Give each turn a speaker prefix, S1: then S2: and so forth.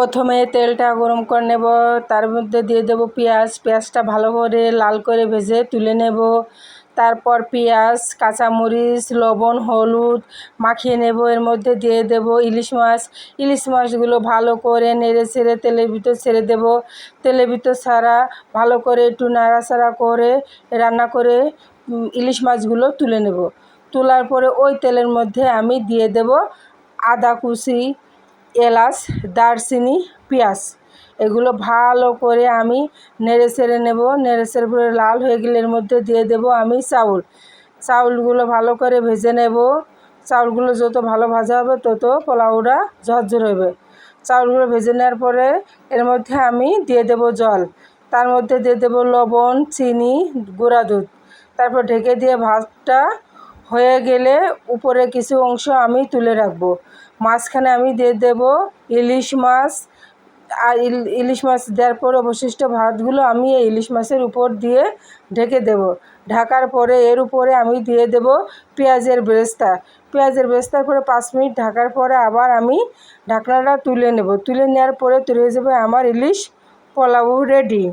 S1: প্রথমে তেলটা গরম করে নেব, তার মধ্যে দিয়ে দেবো পেঁয়াজ। পেঁয়াজটা ভালো করে লাল করে ভেজে তুলে নেব। তারপর পেঁয়াজ, কাঁচামরিচ, লবণ, হলুদ মাখিয়ে নেব। এর মধ্যে দিয়ে দেব ইলিশ মাছ। ইলিশ মাছগুলো ভালো করে নেড়ে ছেড়ে তেলের ভিতর ছেড়ে দেব। তেলের ভিতর ছাড়া ভালো করে একটু নাড়াচাড়া করে রান্না করে ইলিশ মাছগুলো তুলে নেব। তোলার পরে ওই তেলের মধ্যে আমি দিয়ে দেব আদা কুচি এলাচ, দারচিনি, পেঁয়াজ। এগুলো ভালো করে আমি নেড়ে ছেড়ে নেব। নেড়ে ছেড়ে পরে লাল হয়ে গেলে এর মধ্যে দিয়ে দেব আমি চাউল। চাউলগুলো ভালো করে ভেজে নেব। চাউলগুলো যত ভালো ভাজা হবে তত পোলাওটা ঝরঝর হবে। চাউলগুলো ভেজে নেওয়ার পরে এর মধ্যে আমি দিয়ে দেব জল। তার মধ্যে দিয়ে দেব লবণ, চিনি, গুঁড়া দুধ। তারপর ঢেকে দিয়ে ভাতটা হয়ে গেলে উপরে কিছু অংশ আমি তুলে রাখব। মাঝখানে আমি দিয়ে দেব ইলিশ মাছ। আর ইল- ইলিশ মাছ দেওয়ার পর অবশিষ্ট ভাতগুলো আমি এই ইলিশ মাছের উপর দিয়ে ঢেকে দেব। ঢাকার পরে এর উপরে আমি দিয়ে দেব পেঁয়াজের বেরেস্তা। পেঁয়াজের বেরেস্তার পরে পাঁচ মিনিট ঢাকার পরে আবার আমি ঢাকনাটা তুলে নেব। তুলে নেওয়ার পরে তুলে যাবে আমার ইলিশ পোলাও রেডি।